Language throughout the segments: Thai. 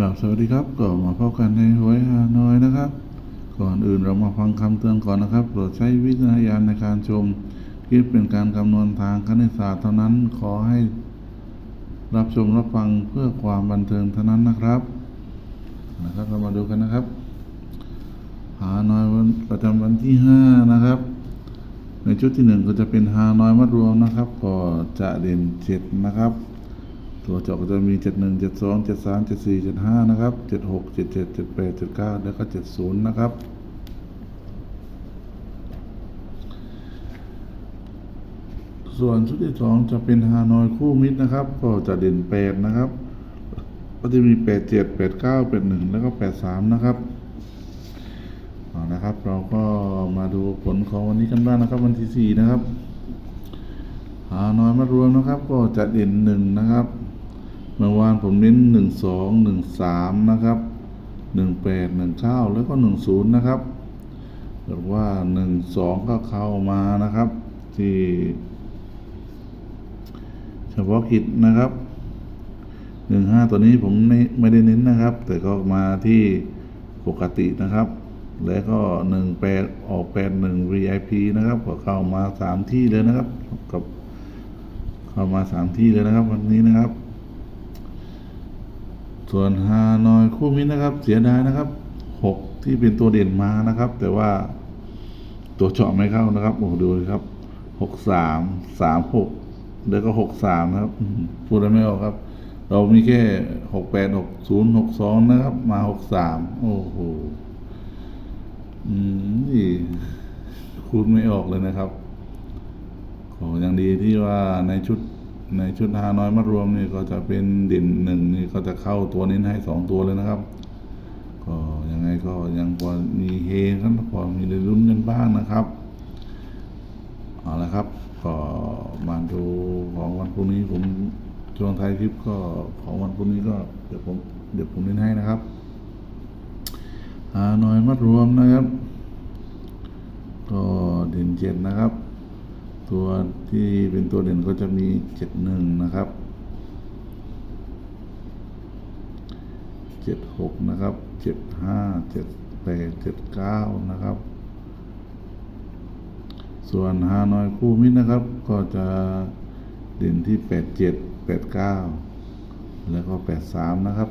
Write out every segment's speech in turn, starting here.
กราบสวัสดีครับก็มาพบกันในหวยฮานอยนะครับ ก่อนอื่นเรามาฟังคำเตือนก่อนนะครับโปรดใช้วิจารณญาณในการชมคลิปเป็นการคำนวณทางคณิตศาสตร์เท่านั้นขอให้ รับชมรับฟังเพื่อความบันเทิงเท่านั้นนะครับนะครับ เรามาดูกันนะครับ หานอยวันประจำวันที่ห้านะครับ ในชุดที่หนึ่งก็จะเป็นฮานอยมัดรวมนะครับ ก็จะเด่นเจ็ดนะครับ ตัวเจาะก็จะมีเจ็ดหนึ่งเจ็ดสองเจ็ดสามเจ็ดสี่เจ็ดห้านะครับเจ็ดหกเจ็ดเจ็ดเจ็ดแปดเจ็ดเก้าแล้วก็เจ็ดศูนย์นะครับ ส่วนชุดที่สองจะเป็นฮานอยคู่มิตรนะครับ ก็จะเด่นแปดนะครับ ก็จะมีแปดเจ็ดแปดเก้าแปดหนึ่งแล้วก็แปดสามนะครับนะครับ เราก็มาดูผลของวันนี้กันบ้างนะครับ วันที่สี่นะครับหาน้อยมารวมนะครับ ก็จะเด่นหนึ่งนะครับ เมื่อวานผมเน้นหนึ่งสองหนึ่งสามนะครับหนึ่งแปดหนึ่งเก้าแล้วก็หนึ่งศูนย์นะครับหรือว่าหนึ่งสองก็เข้ามานะครับ ที่ เฉพาะกิจนะครับหนึ่งห้าตัวนี้ผมไม่ไม่ได้เน้นนะครับ แต่ก็มาที่ปกตินะครับ แล้วก็หนึ่งแปดออกแปดหนึ่ง VIP นะครับก็เข้ามาสามที่เลยนะครับ กับเข้ามาสามที่เลยนะครับ วันนี้นะครับ ส่วนฮานอยคู่มิตรนะครับ เสียดายนะครับหกที่เป็นตัวเด่นมานะครับ แต่ว่าตัวเจาะไม่เข้านะครับโอ้ดูเลยครับหกสามสามหกแล้วก็หกสามนะครับพูดอะไรไม่ออกครับ เรามีแค่หกแปดหกศูนย์หกสองนะครับ มาหกสามโอ้โหอืมนี่คูณไม่ออกเลยนะครับโอ้ยังดีที่ว่าในชุด ในชุดฮานอยมารวมนี่ก็จะเป็นเด่นหนึ่งนี่ก็จะเข้าตัวนี้ให้สองตัวเลยนะครับ ก็ยังไงก็ยังพอมีเฮกันพอมีได้ลุ้นกันบ้างนะครับเอาละครับ ก็มาดูของวันพรุ่งนี้ผมช่วงท้ายคลิปก็ของวันพรุ่งนี้ก็เดี๋ยวผมเดี๋ยวผมเล่นให้นะครับหาน่อยมัดรวมนะครับ ก็เด่นเจ็ดนะครับ ตัวที่เป็นตัวเด่นก็จะมีเจ็ดหนึ่งนะครับเจ็ดหกนะครับเจ็ดห้าเจ็ดแปดเจ็ดเก้านะครับ ส่วนฮานอยคู่มิตรนะครับ ก็จะเด่นที่แปดเจ็ดแปดเก้าแล้วก็แปดสามนะครับ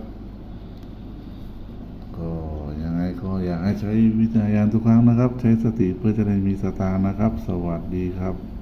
ก็ยังไงก็อยากให้ใช้วิจารณญาณทุกครั้งนะครับ ใช้สติเพื่อจะได้มีสตางค์นะครับ สวัสดีครับ